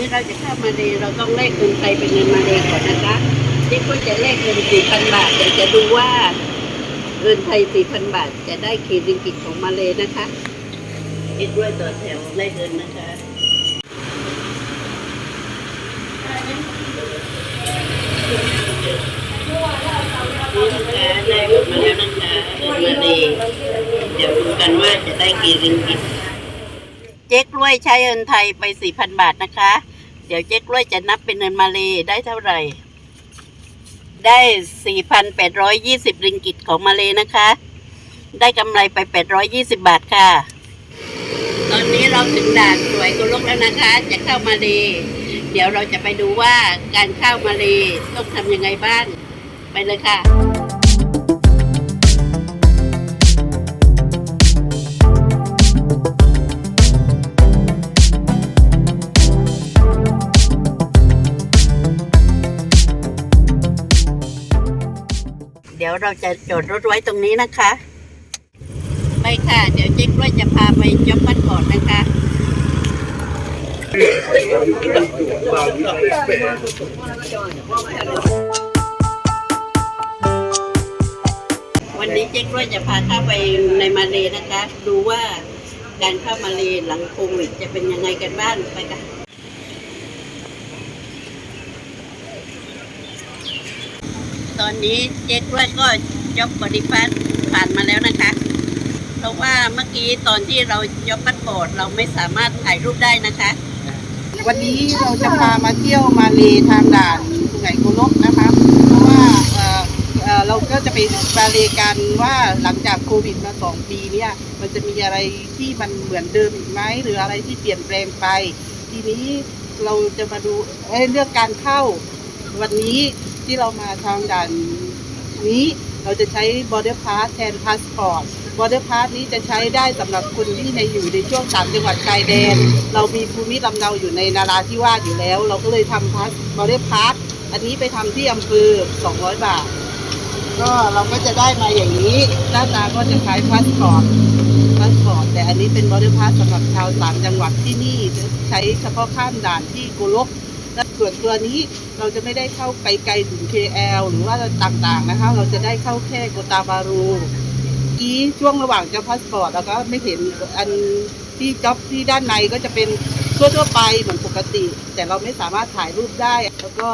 นี้เราจะเข้ามาเลเราต้องเลขเงินไทยเป็นเงินมาเลก่อนนะคะที่ก็จะเลขเงินสี่พันบาทเดี๋ยวจะดูว่าเงินไทยสี่พันบาท จะได้ขีดริงกิตของมาเลนะคะคิดด้วยต่อแถวเลขเงินนะคะนี่นะคะได้ออกมาแล้วนะคะเงินมาเลเดี๋ยวดูกันว่าจะได้กี่ริงกิตเจ๊กล้วยใช้เงินไทยไป4,000บาทนะคะ เดี๋ยวเจ๊กล้วยจะนับเป็นเงินมาเลยได้เท่าไหร่ ได้4,820ริงกิตของมาเลยนะคะ ได้กำไรไป820บาทค่ะ ตอนนี้เราถึงด่านสวยกุลกแล้วนะคะ จะเข้ามาเลยเดี๋ยวเราจะไปดูว่าการเข้ามาเลยต้องทำยังไงบ้าง ไปเลยค่ะ ยวเราจะจอดรถไว้ตรงนี้นะคะไปค่ะ เดี๋ยวเจ๊กล้วยจะพาไปจอมบันก่อนนะคะวันนี้เจ๊กล้วยจะพาเข้าไปในมาเลนะคะ ดูว่าการเข้ามาเลหลังโควิดจะเป็นยังไงกันบ้างไปกัน ตอนนี้เจ๊กล้วยก็ยกบริพัตผ่านมาแล้วนะคะ เพราะว่าเมื่อกี้ตอนที่เรายกบัตรโกดเราไม่สามารถถ่ายรูปได้นะคะ วันนี้เราจะพามาเที่ยวมาเลทางด่านสุไหงโกลกนะคะ เพราะว่าเอ่อเอ่อเราก็จะไปมาเลกันว่าหลังจากโควิดมาสองปีเนี่ยมันจะมีอะไรที่มันเหมือนเดิมอีกไหมหรืออะไรที่เปลี่ยนแปลงไป ทีนี้เราจะมาดูเอ้ยเรื่องการเข้าวันนี้ ที่เรามาทางด่านนี้เราจะใช้ border pass แทน passport border pass นี้จะใช้ได้สำหรับคนที่ในอยู่ในช่วงสามจังหวัดชายแดน เรามีภูมิลำเนาอยู่ในนาราธิวาสอยู่แล้ว เราก็เลยทำ pass border pass อันนี้ไปทำที่อำเภอ200 บาท ก็เราก็จะได้มาอย่างนี้ หน้าตาก็จะคล้ายพาสปอร์ตพาสปอร์ตแต่อันนี้เป็นบอดี้พาสสำหรับชาวสามจังหวัดที่นี่ ใช้เฉพาะข้ามด่านที่กุลก และส่วนตัวนี้เราจะไม่ได้เข้าไปไกลถึง KL หรือว่าต่างๆนะคะ เราจะได้เข้าแค่โกตาบารูกี้ช่วงระหว่างจะพาสปอร์ตแล้วก็ไม่เห็นอันที่จ็อบที่ด้านในก็จะเป็นทั่วๆไปเหมือนปกติ แต่เราไม่สามารถถ่ายรูปได้ แล้วก็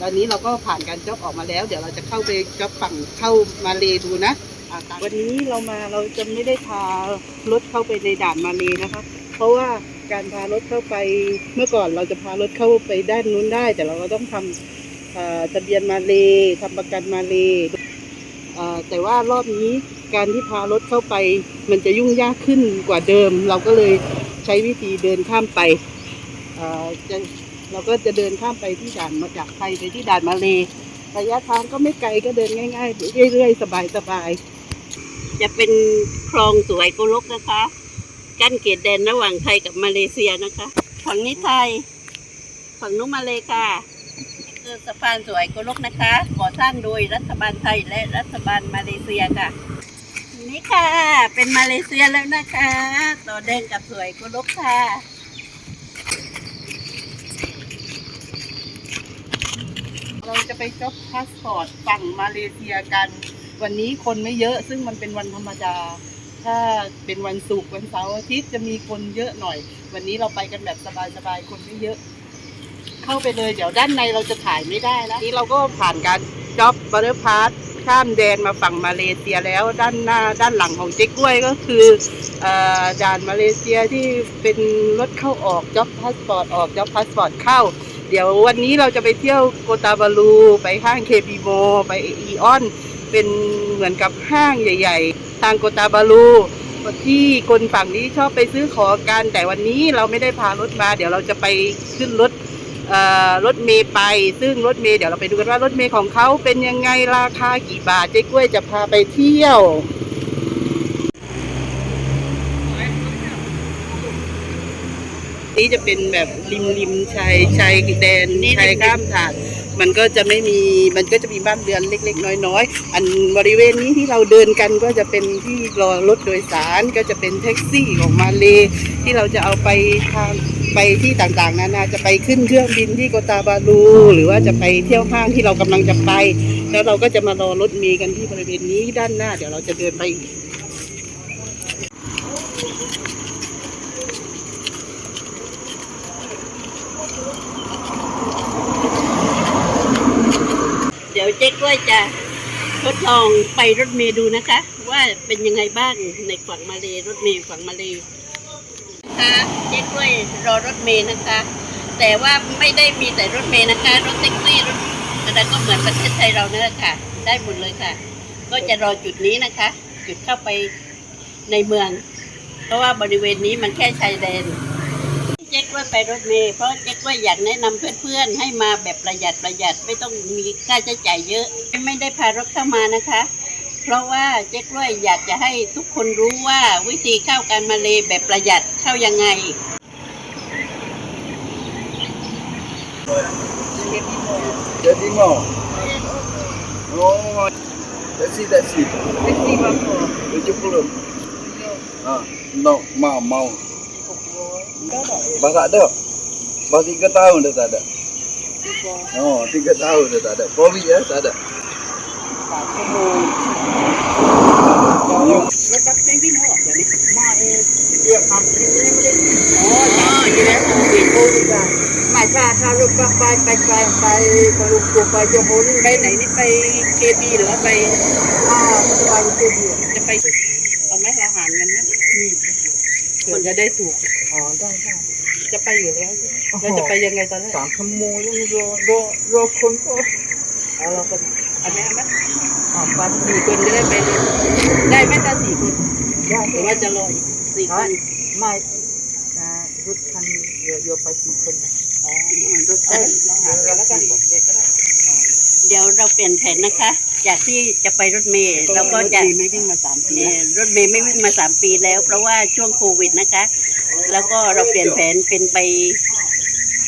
ตอนนี้เราก็ผ่านการจ็อบออกมาแล้ว เดี๋ยวเราจะเข้าไปจ็อบฝั่งเข้ามาเลดูนะวันนี้เรามาเราจะไม่ได้พารถเข้าไปในด่านมาเลนะคะ เพราะว่า การพารถเข้าไปเมื่อก่อนเราจะพารถเข้าไปด้านนู้นได้ แต่เราก็ต้องทำทะเบียนมาเลทำประกันมาเล่แต่ว่ารอบนี้การที่พารถเข้าไป มันจะยุ่งยากขึ้นกว่าเดิม เราก็เลยใช้วิธีเดินข้ามไปเอ่อจะเราก็จะเดินข้ามไปที่ด่านมาจากไทยไปที่ด่านมาเลระยะทางก็ไม่ไกลก็เดินง่ายๆเรื่อยๆ สบายๆจะเป็นคลองสวยกุลกนะคะ กั้นเขตแดนระหว่างไทยกับมาเลเซียนะคะ ฝั่งนี้ไทย ฝั่งนู้นมาเลค่ะคือสะพานสวยกุลกนะคะ ก่อสร้างโดยรัฐบาลไทยและรัฐบาลมาเลเซียค่ะ นี่ค่ะ เป็นมาเลเซียแล้วนะคะ ต่อแดงกับสวยกุลกค่ะเราจะไปจบพาสปอร์ตฝั่งมาเลเซียกัน วันนี้คนไม่เยอะซึ่งมันเป็นวันธรรมดา ถ้าเป็นวันศุกร์วันเสาร์อาทิตย์จะมีคนเยอะหน่อย วันนี้เราไปกันแบบสบายๆคนไม่เยอะ เข้าไปเลยเดี๋ยวด้านในเราจะถ่ายไม่ได้แล้วนี่เราก็ผ่านการจ็อบบัตเตอร์พาสข้ามแดนมาฝั่งมาเลเซียแล้วด้านหน้าด้านหลังของเจ๊กล้วยก็คืออด่านมาเลเซียที่เป็นรถเข้าออกจ็อบพาสปอร์ตออกจ็อบพาสปอร์ตเข้า เดี๋ยววันนี้เราจะไปเที่ยวโกตาบาลู ไปห้างเคบีโมไปอีออน เป็นเหมือนกับห้างใหญ่ ๆ ทางโกตาบาลูที่คนฝั่งนี้ชอบไปซื้อของกัน แต่วันนี้เราไม่ได้พารถมา เดี๋ยวเราจะไปขึ้นรถเอ่อรถเมย์ไป ซึ่งรถเมย์เดี๋ยวเราไปดูกันว่ารถเมย์ของเขาเป็นยังไงราคากี่บาทเจ๊กล้วยจะพาไปเที่ยวนี่จะเป็นแบบริมริมชายชายแดนชายข้ามถาด มันก็จะไม่มีมันก็จะมีบ้านเรือนเล็ก ๆ น้อย ๆ อันบริเวณนี้ที่เราเดินกันก็จะเป็นที่รอรถโดยสารก็จะเป็นแท็กซี่ของมาเลที่เราจะเอาไปทางไปที่ต่างๆ นานาจะไปขึ้นเครื่องบินที่โกตาบาลู หรือว่าจะไปเที่ยวห้างที่เรากำลังจะไป แล้วเราก็จะมารอรถเมล์กันที่บริเวณนี้ด้านหน้า เดี๋ยวเราจะเดินไป เด็กล้วยจะทดลองไปรถเมล์ดูนะคะ ว่าเป็นยังไงบ้างในฝั่งมาเลรถเมล์ฝั่งมาเลนะคะเจ๊กล้วยรอรถเมล์นะคะ แต่ว่าไม่ได้มีแต่รถเมล์นะคะ รถแท็กซี่รถอะไรก็เหมือนประเทศไทยเราเนี่ยแหละค่ะ ได้หมดเลยค่ะ ก็จะรอจุดนี้นะคะ จุดเข้าไปในเมือง เพราะว่าบริเวณนี้มันแค่ชายแดน เจ๊กว่าไปรถเมล์เพราะเจ๊กว่าอยากแนะนำเพื่อนๆ ให้มาแบบประหยัดประหยัดไม่ต้องมีค่าใช้จ่ายเยอะ ไม่ได้พารถเข้ามานะคะ เพราะว่าเจ๊กว่าอยากจะให้ทุกคนรู้ว่าวิธีเข้าการมาเลแบบประหยัดเข้ายังไง Jadi mau. Oh, taksi taksi. Taksi berapa? Tujuh puluh. Ah, no, mau mau. Bang tak ada. Bang tiga tahun dah tak ada. Oh, tiga tahun dah tak ada. Covid ya tak ada. สามชั่วโมงรถบัสไม่วิ่งเหร อเดี๋ยวนี้มาเองเรียกทำที่ไม่ได้อ๋ออ๋ออยู่แล้วโควิดโควิดอะไม่ถ้าถ้ารถบัสไปไปไปไปไปลูกตัวไปโยโฮนี่ไปไหนนี่ไปเคบีหรือว่าไปอ่าไปเคบีจะไปเอาไหมเราหารกันนะนี่ เผื่อจะได้ถูก อ๋อได้ได้จะไปอยู่แล้วเราจะไปยังไงตอนแรกสามชั่วโมงแล้วรอรอรอคนก็เอาเราก็เอาไหมเอาไหมอ๋อปันสี่คนจะได้ไปเลยได้ไหมถ้าสี่คนได้หรือว่าจะรออีกสี่คนไม่นะรถคันเรือเรือไปสี่คนนะอ๋อรถเอ้ยเราหากันแล้วกันบอกเด็กก็ได้เดี๋ยวเราเปลี่ยนแผนนะคะ จากที่จะไปรถเมล์เราก็จะรถดีไม่วิ่งมาสามปีเอ่อรถเมล์ไม่วิ่งมาสามปีแล้ว เพราะว่าช่วงโควิดนะคะ แล้วก็เราเปลี่ยนแผนเป็นไป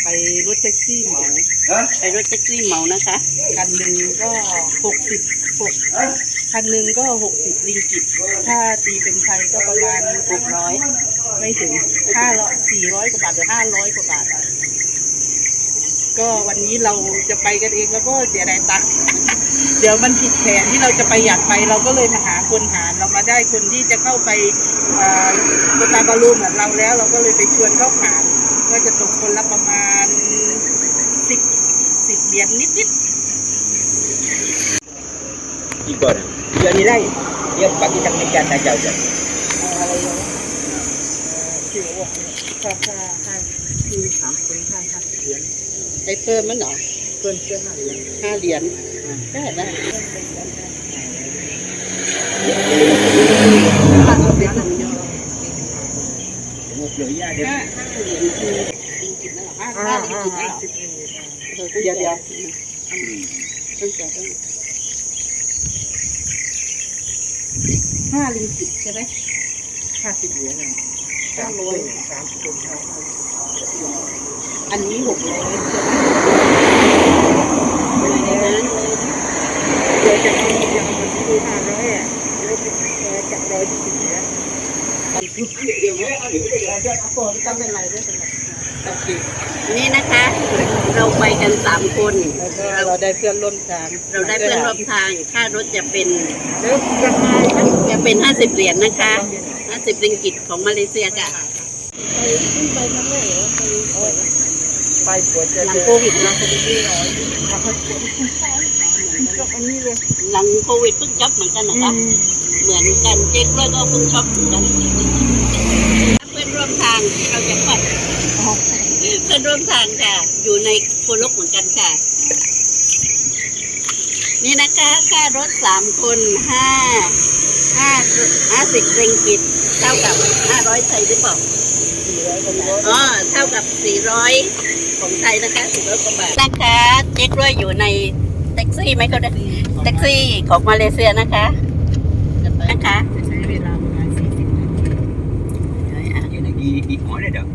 ไปรถแท็กซี่เหมา Hah? ไปรถแท็กซี่เหมานะคะ คันหนึ่งก็หกสิบหกคันหนึ่งก็หกสิบลิงกิตถ้าตีเป็นไทยก็ประมาณหกร้อยไม่ถึงห้าร้อยสี่ร้อยกว่าบาทหรือห้าร้อยกว่าบาทอะ ก็วันนี้เราจะไปกันเองแล้วก็เสียดายตังค์เดี๋ยวมันผิดแผนที่เราจะไปหยัดไป เราก็เลยมาหาคนหารเรามาได้คนที่จะเข้าไปเอ่อโกตาบาลูเหมือนเราแล้ว เราก็เลยไปชวนเข้าหารก็จะตกคนละประมาณสิบสิบเหรียญนิดๆ ikut dia nilai dia bagi tak meja saja je อะไรวะคือว่าค่าค่าค่าคือสามคนค่าห้าเหรียญ ไอ้เพิ่มมันเหรอเพิ่นเชื่อห้าเหรียญห้าเหรียญได้ไหมห้าเหรียญ mobil ya ห้า dia ห้าเหรียญคือลิงกิตนั่นเหรอห้าห้าลิงกิตนั่นเหรอเดี๋ยวเดี๋ยวเพิ่งแก่เพิ่งห้าลิงกิตใช่ไหมห้าสิบเหรียญน่ะห้าร้อยสามสิบคนเท่า อันนี้หกร้อยใช่ไหมในนั้นเดี๋ยวจะเอาเดี๋ยวเอาคนที่ดูห้าร้อยอะแล้วจะจับร้อยยี่สิบเหรียญต้องเป็นไรด้วยกันไหมโอเคนี่นะคะ เราไปกันสามคน เราได้เพื่อนร่วมทาง เราได้เพื่อนร่วมทาง ค่ารถจะเป็นจะเป็นห้าสิบเหรียญนะคะห้าสิบริงกิตของมาเลเซียค่ะไปขึ้นไป วดจะหลังเจอโควิดนะจบอันนี้เลยหลังโควิดเพิ่งจ็อบเหมือนกันนะคะเหมือนกันเจ๊กด้วยก็เพิ่งช็อปเหมือนกันเพื่อนร่วมทางเราจะไปเพื่อนร่วมทางค่ะ อยู่ในโคลกเหมือนกันค่ะ นี่นะคะค่ารถสามคนห้าห้าห้าสิบเรงกิตเท่ากับห้าร้อยไทยหรือเปล่าอ๋อเท่ากับสี่ร้อยของ ไทยนะคะสี่ร้อยกว่าบาทนะคะเจ๊กด้วยอยู่ในแท็กซี่ไหมก็ได้แท็กซี่ของมาเลเซียนะคะนะคะใช้เวลาประมาณสี่สิบ Dia nak pergi di mall dah.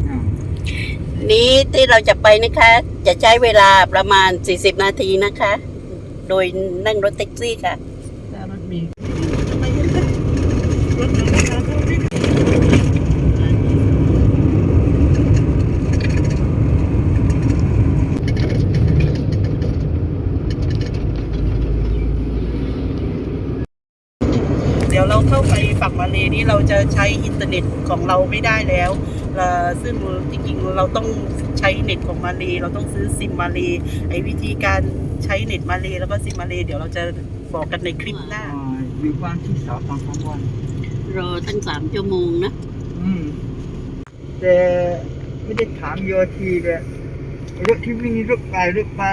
นี้ที่เราจะไปนะคะ จะใช้เวลาประมาณ 40 นาทีนะคะ โดยนั่งรถแท็กซี่ค่ะ แต่รถมีทำไมยังรถมันราคาเท่านี้ เลนี่เราจะใช้อินเทอร์เน็ตของเราไม่ได้แล้วเอ่อซึ่งจริงๆเราต้องใช้เน็ตของมาเลเราต้องซื้อซิมมาเลไอ้วิธีการใช้เน็ตมาเลแล้วก็ซิมมาเลเดี๋ยวเราจะบอกกันในคลิปหน้าอยู่บ้านที่สาวตอนกลางวันรอตั้งสามชั่วโมงนะ อืม แต่ไม่ได้ถามโยทีเลยรถที่วิ่งรถไปรถไป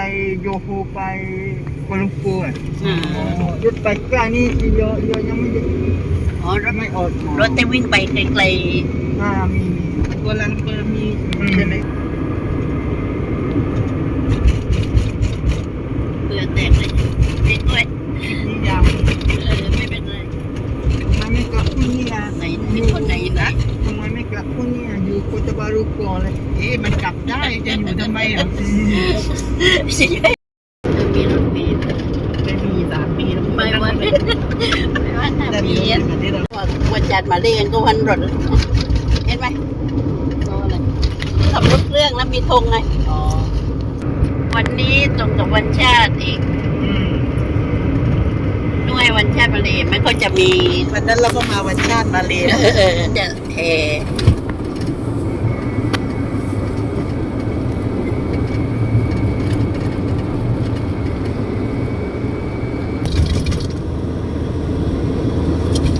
โยโฮไป กัวลาลัมเปอร์อะอ่าอ๋อรถไปใกล้นี่โยโยยังไม่ได้อ๋อรถไม่ออกมารถจะวิ่งไปไกลอ่ามีมีกัวลันเปอร์มีใช่ไหมๆเพื่อแตกเลยเด็กด้วยคลิปนี้ยาวเออไม่เป็นไรทำไมไม่กลับที่นี่อะไหนมีคนไหนนะทำไมไม่กลับที่นี่อะอยู่โคตาบารุก่อนเลยเอ๊ะมันกลับได้จะอยู่ทำไมอะใช่มีรถเมล์ ไม่มีสามปีแล้ว ไม่ว่าไม่ว่าถ้า แต่ มี มีรถคันนี้เรา วันจั ดมาเรียนก็วันรถเห็นไหมก็อะไรขับรถเครื่องแล้วมีธงไงอ๋อวันนี้ตรงกับวันชาติอีกอืมด้วยวันชาติมาเลยมันก็จะมีวันนั้นเราก็มาวันชาติมาเลยนะเออจะแท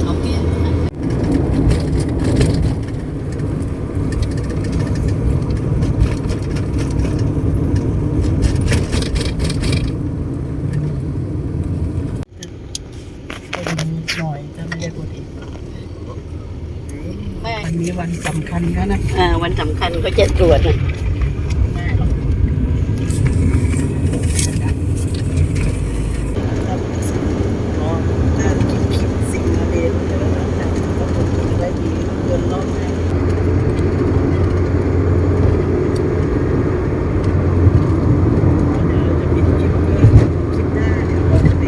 โอเค หน่อยจะไม่ได้พูดอีก แม่ วันนี้วันสำคัญแล้วนะ อ่า วันสำคัญเขาจะตรวจนะ แม่หรอกอ๋อถ้าคิดคิดสิ่งมาเลยจะได้รับจากก็คงจะได้ดีเงินรอบหน้าเดี๋ยวจะปิดคลิปด้วยคลิปหน้าเดี๋ยวเราจะไป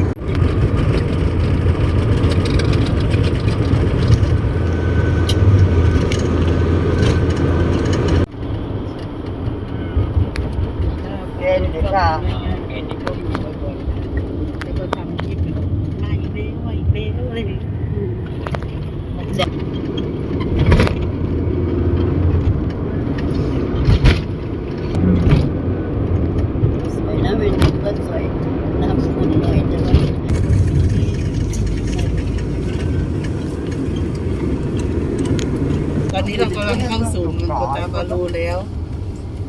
เกณฑ์เด็กอะ แล้วก็ทำคลิปอยู่มาอีกแล้วอีกแล้วอะไรนี่มันจะ สวยนะเป็นก็สวยนามสกุลหน่อยแต่ว่า ตอนนี้เรากำลังเข้าสู่เมืองโกตาบาลู แล้ว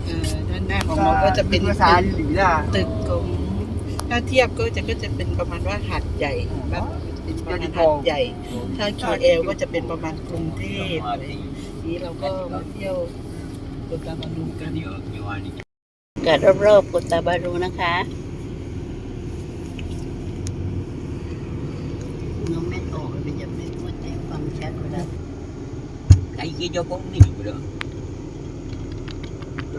เอ่อด้านหน้าของเราก็จะเป็นภาษาหลีล่ะตึกของถ้าเทียบก็จะก็จะเป็นประมาณว่าหาดใหญ่บ้านเป็นประมาณหาดใหญ่ ถ้า KL ก็จะเป็นประมาณกรุงเทพอะไรอย่างนี้เราก็มาเที่ยวโกตาบาลูกันอากาศรอบๆกุตาบารูนะคะน้องไม่โตไม่จะไม่พูดแต่ฟังชัดเวลา Cái kia cho con đi rồi đó. จมบ้าน Đấy. เวลาเว้ยการรอดนั้นเราดูดิจ๋าอีออนอีออนจะยืน Dạ, được cái năm về đây thì cái này nhập rồi. Dạ. Cái này cái nó hỏi cái cho ấy nó không có đâu. ที่คุณมากับมันคงเป็นโต๊ะในเรื่องดูว่าแล้วแต่ถามนี้ว่ามาเองต้องคนเดียว Hết rồi, không nhìn. เลย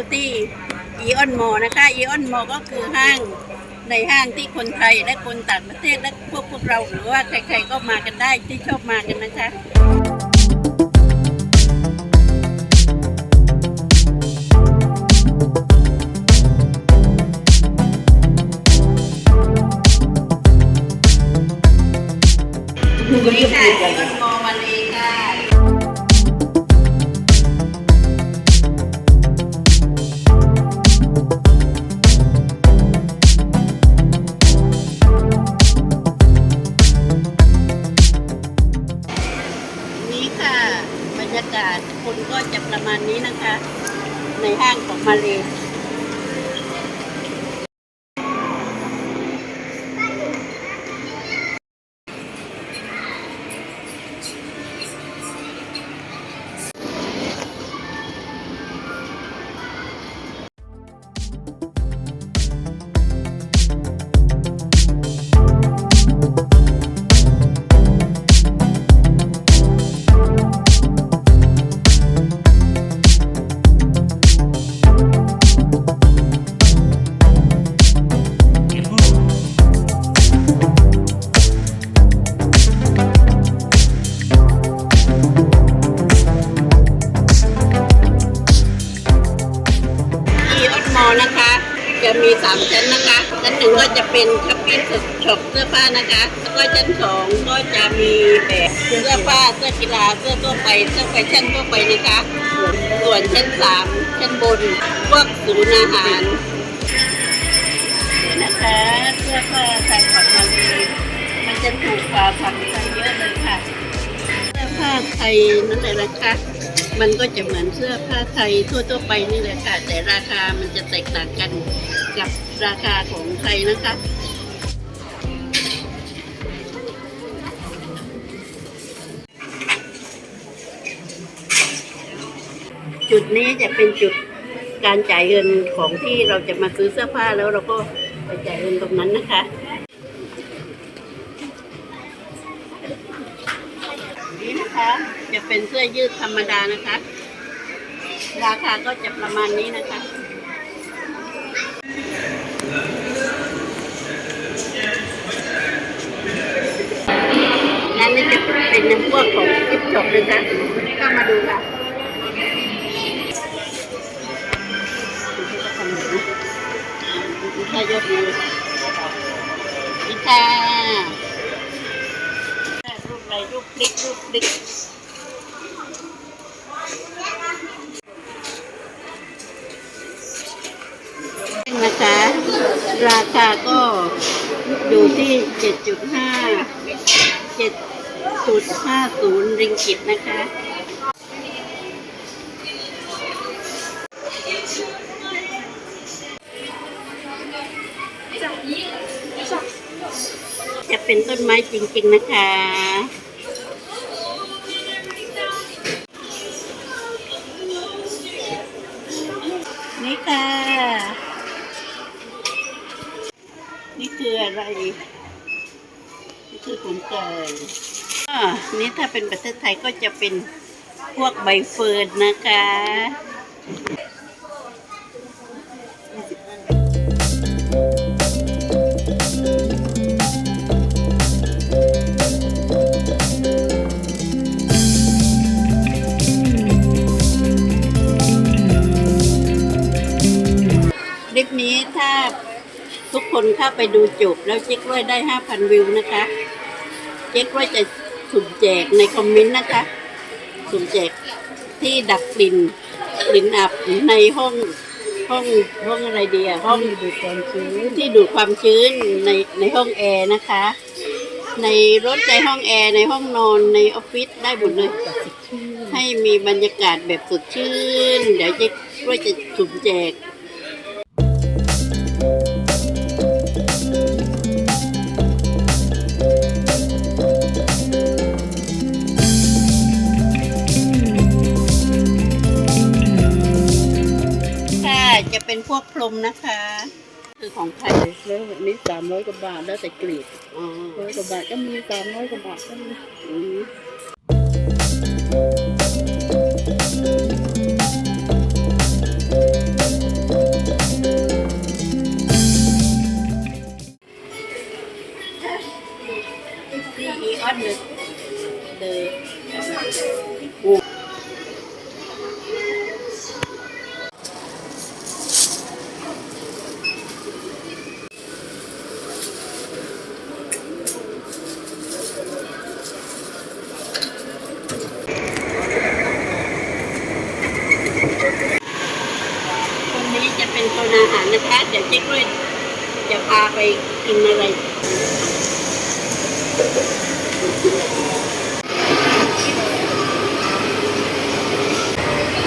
ที่ยวที่อีออนมอนะคะอีออนมอก็คือห้างในห้างที่คนไทยและคนต่างประเทศและพวกพวกเราหรือว่าใครๆก็มากันได้ที่ชอบมากันนะคะ ไทยทั่วๆไปนี่แหละค่ะ แต่ราคามันจะแตกต่างกันกับราคาของไทยนะคะจุดนี้จะเป็นจุดการจ่ายเงินของที่เราจะมาซื้อเสื้อผ้าแล้วเราก็ไปจ่ายเงินตรงนั้นนะคะ นี่นะคะจะเป็นเสื้อยืดธรรมดานะคะ ราคาก็จะประมาณนี้นะคะนั่นนี่จะเป็นน้ำพวกของกิฟต์ช็อปนะคะก็มาดูค่ะค่ะยกมือนี่ค่ะรูปอะไรรูปคลิกรูปคลิก คาก็อยู่ที่7.5 7.50ริงกิตนะคะจะเป็นต้นไม้จริง ๆ นะคะ เป็นประเทศไทยก็จะเป็นพวกใบเฟิร์นนะคะคลิปนี้ถ้าทุกคนเข้าไปดูจบแล้วเจ๊กล้วยได้ 5,000 วิวนะคะ เจ๊กล้วยจะ สุ่มแจกในคอมเมนต์นะคะ สุ่มแจกที่ดับกลิ่นกลิ่นอับในห้องห้องห้องอะไรดีอะห้องดูดความชื้นที่ดูดความชื้นในในห้องแอร์นะคะ ในรถในห้องแอร์ในห้องนอนในออฟฟิศได้หมดเลย ให้มีบรรยากาศแบบสดชื่น เดี๋ยวเจ๊กล้วยจะสุ่มแจก เป็นพวกพรมนะคะ คือของไทยแล้วอันนี้สามร้อยกว่าบาทแล้วแต่กรีดอ๋อร้อยกว่าบาทก็มีสามร้อยกว่าบาทก็มีอืม เดี๋ยวเจ๊กล้วยจะพาไปกินอะไร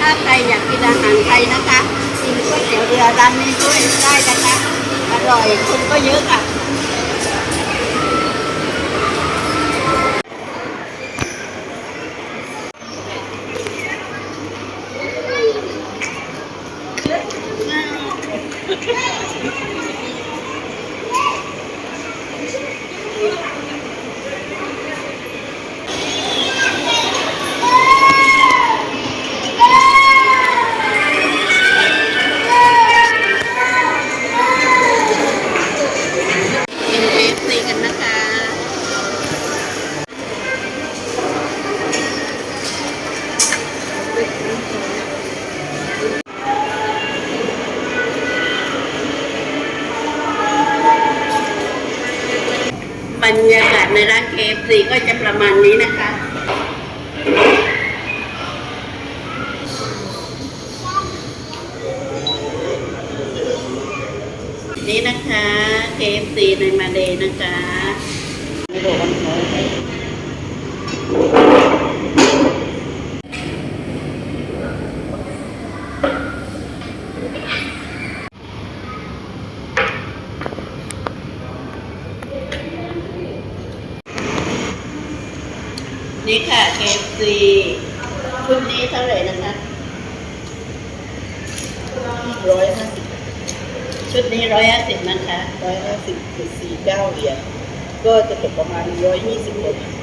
ถ้ถ้าใครอยากกินอาหารไทยนะคะกินก๋วยเตี๋ยวเรือร้านนี้ด้วยได้นะคะ อร่อยคนก็เยอะค่ะ สีก็จะประมาณนี้นะคะ นี่นะคะ KFC ในมาเลนะคะไม่รู้วันไหนนี่ค่ะ KFC ชุดนี้เท่าไหร่นะคะร้อยห้าสิบ ชุดนี้ร้อยห้าสิบนะคะร้อยห้าสิบจุดสี่เก้าเหรียญก็จะตกประมาณร้อยยี่สิบกว่าบาท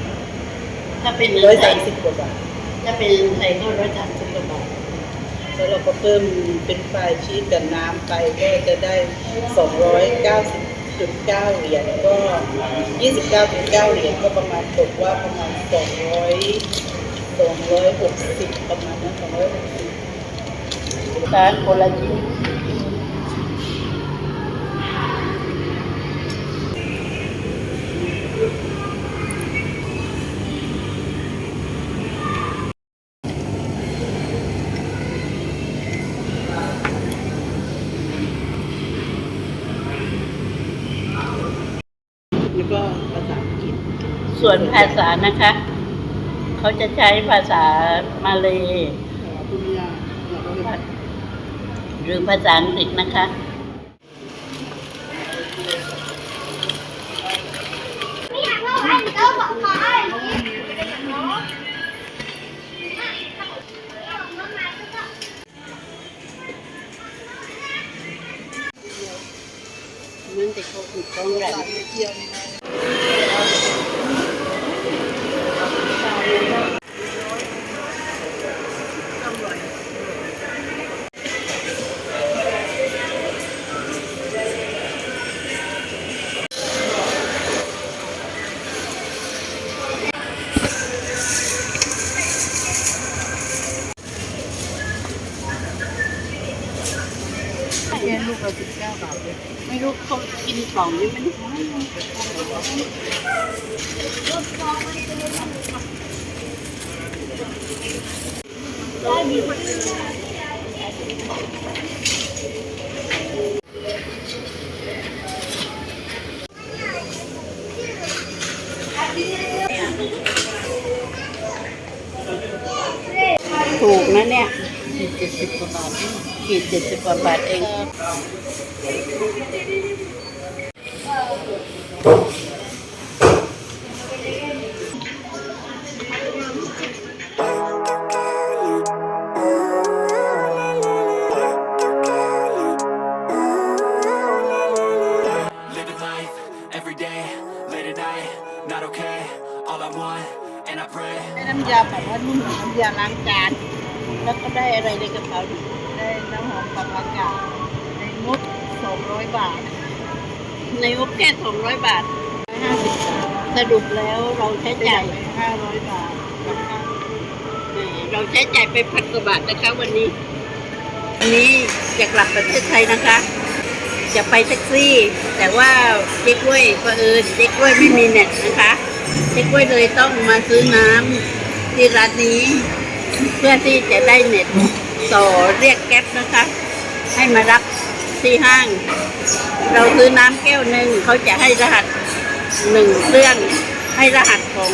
ถ้าเป็นเงิร้อนยไทสายมสิบกว่าบาทถ้าเป็นเงินไทยก็ร้อยสามสิบกว่าบาทแล้วเราก็เพิ่มเป็นไฟรายชีสกับน้ำไปก็จะได้สองร้อยเก้าสิบจุดเก้าเหรียญก็ยี่สิบเก้าจุดเก้าเหรียญก็ประมาณตกว่าประมาณสองร้อยสองร้อยหกสิบประมาณนั้นสองร้อยหกสิบ ร้านโคลาจิน ส่วนภาษานะคะ เขาจะใช้ภาษามาเลยหรือภาษาอังกฤษนะคะมันติดโควิดต้องแรงเที่ยว แค่ลูกละสิบเก้าบาทเลยไม่รู้เขากินกล่องนี้มัน ถูกนะเนี่ยเจ็ดสิบกว่าบาทขีดเจ็ดสิบกว่าบาทเอง ได้น้ำยาแบบว่านุ่มน้ำยาล้างจาน แล้วก็ได้อะไรในกระเป๋าได้น้ำหอมปรับอากาศในงบ200 บาท ในงบแค่สองร้อยบาท150บาทสรุปแล้วเราใช้จ่ายไป500 บาทกับาวเราใช้จ่ายไปพันกว่าบาทนะคะวันนี้วันนี้จะกลับประเทศไทยนะคะจะไปแท็กซี่ แต่ว่าเจ๊กล้วยเผอิญเจ๊กล้วยไม่มีเน็ตนะคะ เจ๊กล้วยเลยต้องมาซื้อน้ำที่ร้านนี้ เพื่อที่จะได้เน็ตต่อเรียกแก๊ปนะคะ ให้มารับที่ห้าง เราซื้อน้ำแก้วหนึ่งเขาจะให้รหัสหนึ่งเครื่อง ให้รหัสของ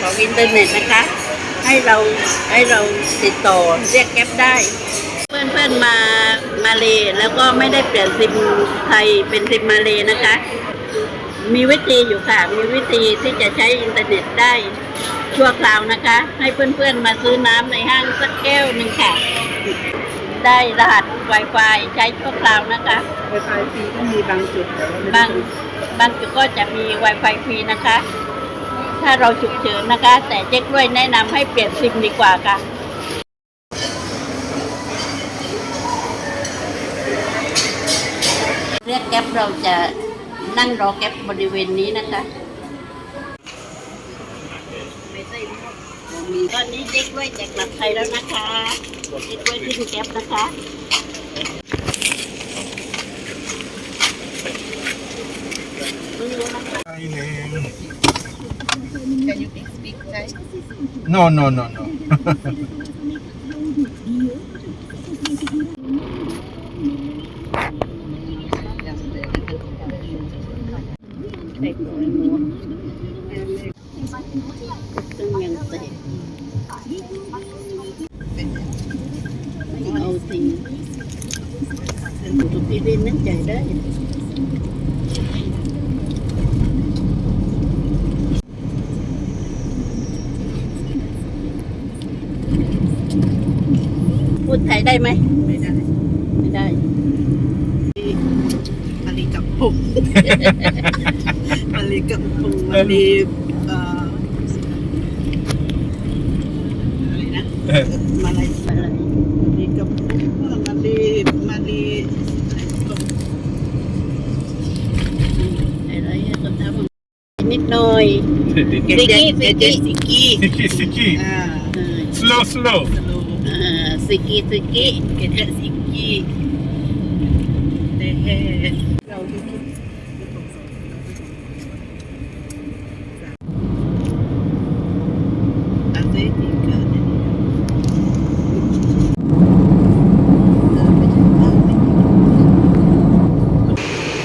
ของอินเทอร์เน็ตนะคะ ให้เราให้เราติดต่อเรียกแก๊ปได้ เพื่อนเพื่อนๆมามาเลแล้วก็ไม่ได้เปลี่ยนซิมไทยเป็นซิมมาเลนะคะ มีวิธีอยู่ค่ะ มีวิธีที่จะใช้อินเทอร์เน็ตได้ชั่วคราวนะคะ ให้เพื่อนๆมาซื้อน้ำในห้างสักแก้วหนึ่งค่ะ ได้รหัส Wi-Fi ใช้ชั่วคราวนะคะไวไฟฟรีก็มีบางจุดแต่ว่าไม่บางบางจุดก็จะมี Wi-Fi ฟรีนะคะ ถ้าเราฉุกเฉินนะคะ แต่เจ๊กล้วยแนะนำให้เปลี่ยนซิมดีกว่าค่ะ เรียกแก๊ปเราจะ นั่งรอแก๊ปบริเวณนี้นะคะตอนนี้เจ๊กล้วยจะกลับไทยแล้วนะคะเจ๊กล้วยขึ้นแก๊ปนะคะ Can you speak Thai No, no, no, no. ซึ่งยังเตะเอาสิถูกพี่เล่นนั่นใจได้ พูดไทยได้ไหม ไม่ได้ ไม่ได้ มาลีกับพุง มาลีกับพุง มาลีเอ่ออะไรนะมาลีอะไรมาลีกับพุงมาลีมาลีกับอะไรอะก็ทำนิดหน่อยเกเจเกเจสิกี้ Siki, siki. อ่าเออ Slow, slow. สโลเออสิกิสิกิเกเจสิกี้ เดเฮเราดูที่ Hace pica de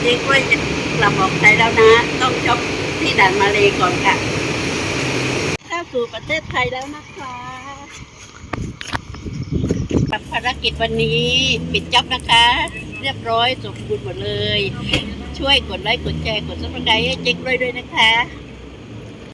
เจ๊กล้วยจะกลับออกไทยแล้ว นะ ต้องช็อปที่ด่านมาเลยก่อนค่ะเข้าสู่ประเทศไทยแล้วนะคะกับภารกิจวันนี้ปิดจ็อบนะคะ เรียบร้อยสมบูรณ์หมดเลย ช่วยกดไลค์กดแชร์กดซับสไครต์ให้เจ๊กด้วยด้วยนะคะ